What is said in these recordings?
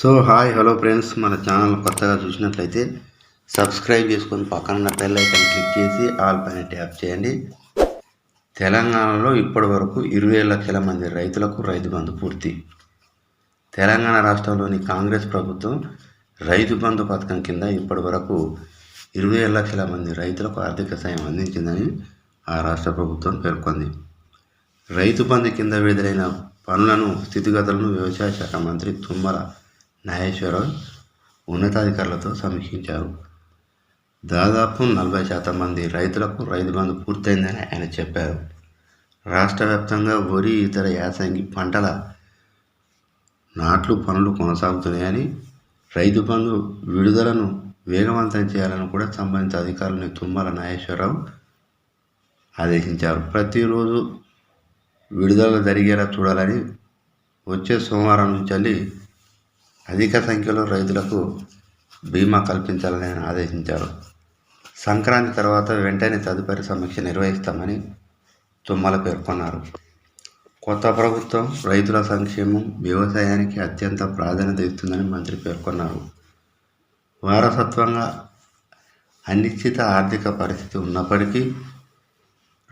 So hi hello friends. మన channel కొత్తగా చూసినట్లయితే సబ్స్క్రైబ్ చేసుకొని పక్కన ఉన్న బెల్ ఐకాన్ క్లిక్ చేసి ఆల్ పైన ట్యాప్ చేయండి. తెలంగాణలో ఇప్పటి వరకు ఇరవై లక్షల మంది రైతులకు రైతు బంధు పూర్తి. తెలంగాణ రాష్ట్రంలోని కాంగ్రెస్ ప్రభుత్వం రైతు బంధు పథకం కింద ఇప్పటి వరకు ఇరవై లక్షల మంది రైతులకు ఆర్థిక సాయం అందించిందని ఆ రాష్ట్ర ప్రభుత్వం పేర్కొంది. రైతు బంధు కింద విడుదలైన పనులను స్థితిగతులను వ్యవసాయ శాఖ మంత్రి తుమ్మల నాగేశ్వరరావు ఉన్నతాధికారులతో సమీక్షించారు. దాదాపు నలభై శాతం మంది రైతులకు రైతు బంధు పూర్తయిందని ఆయన చెప్పారు. రాష్ట్ర వ్యాప్తంగా వరి ఇతర యాసంగి పంటల నాట్లు పనులు కొనసాగుతున్నాయని రైతు బంధు విడుదలను వేగవంతం చేయాలని కూడా సంబంధిత అధికారులని తుమ్మల నాగేశ్వరరావు ఆదేశించారు. ప్రతిరోజు విడుదల జరిగేలా చూడాలని వచ్చే సోమవారం నుంచి అధిక సంఖ్యలో రైతులకు బీమా కల్పించాలని ఆయన ఆదేశించారు. సంక్రాంతి తర్వాత వెంటనే తదుపరి సమీక్ష నిర్వహిస్తామని తుమ్మల పేర్కొన్నారు. కొత్త ప్రభుత్వం రైతుల సంక్షేమం వ్యవసాయానికి అత్యంత ప్రాధాన్యత ఇస్తుందని మంత్రి పేర్కొన్నారు. వారసత్వంగా అనిశ్చిత ఆర్థిక పరిస్థితి ఉన్నప్పటికీ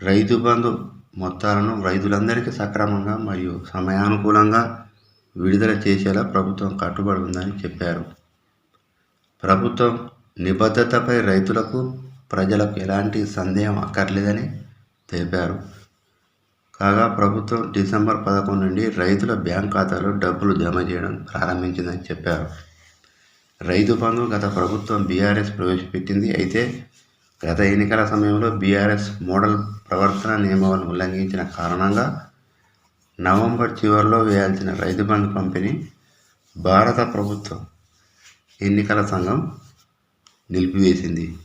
రైతు బంధు మొత్తాలను రైతులందరికీ సక్రమంగా మరియు సమయానుకూలంగా విడుదల చేసేలా ప్రభుత్వం కట్టుబడి ఉందని చెప్పారు. ప్రభుత్వం నిబద్ధతపై రైతులకు ప్రజలకు ఎలాంటి సందేహం అక్కర్లేదని తెలిపారు. కాగా ప్రభుత్వం డిసెంబర్ పదకొండు నుండి రైతుల బ్యాంక్ ఖాతాలో డబ్బులు జమ చేయడం ప్రారంభించిందని చెప్పారు. రైతు బంధు గత ప్రభుత్వం బీఆర్ఎస్ ప్రవేశపెట్టింది. అయితే గత ఎన్నికల సమయంలో బీఆర్ఎస్ మోడల్ ప్రవర్తన నియమాలను ఉల్లంఘించిన కారణంగా నవంబర్ చివరిలో వేయాల్సిన రైతు బంధు పంపిణీ భారత ప్రభుత్వం ఎన్నికల సంఘం నిలిపివేసింది.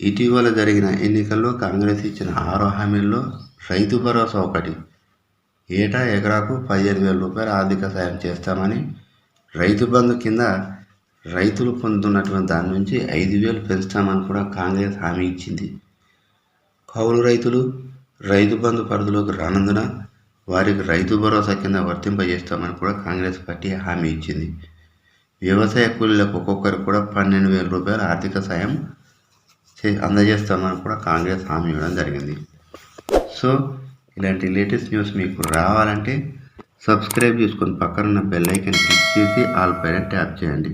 ఇటీవల జరిగిన ఎన్నికల్లో కాంగ్రెస్ ఇచ్చిన ఆరు హామీల్లో రైతు భరోసా ఒకటి. ఏటా ఎకరాకు పదిహేను వేల రూపాయల ఆర్థిక సాయం చేస్తామని రైతు బంధు కింద రైతులు పొందుతున్నటువంటి దాని నుంచి ఐదు వేలు పెంచుతామని కూడా కాంగ్రెస్ హామీ ఇచ్చింది. కౌలు రైతులు రైతు బంధు పరిధిలోకి రానందున వారికి రైతు భరోసా కింద వర్తింపజేస్తామని కూడా కాంగ్రెస్ పార్టీ హామీ ఇచ్చింది. వ్యవసాయ కూలీలకు ఒక్కొక్కరు కూడా పన్నెండు వేల రూపాయల ఆర్థిక సాయం చే అందజేస్తామని కూడా కాంగ్రెస్ హామీ ఇవ్వడం జరిగింది. సో ఇలాంటి లేటెస్ట్ న్యూస్ మీకు రావాలంటే సబ్స్క్రైబ్ చేసుకొని పక్కనున్న బెల్ ఐకన్ క్లిక్ చేసి ఆల్ పైన ట్యాప్ చేయండి.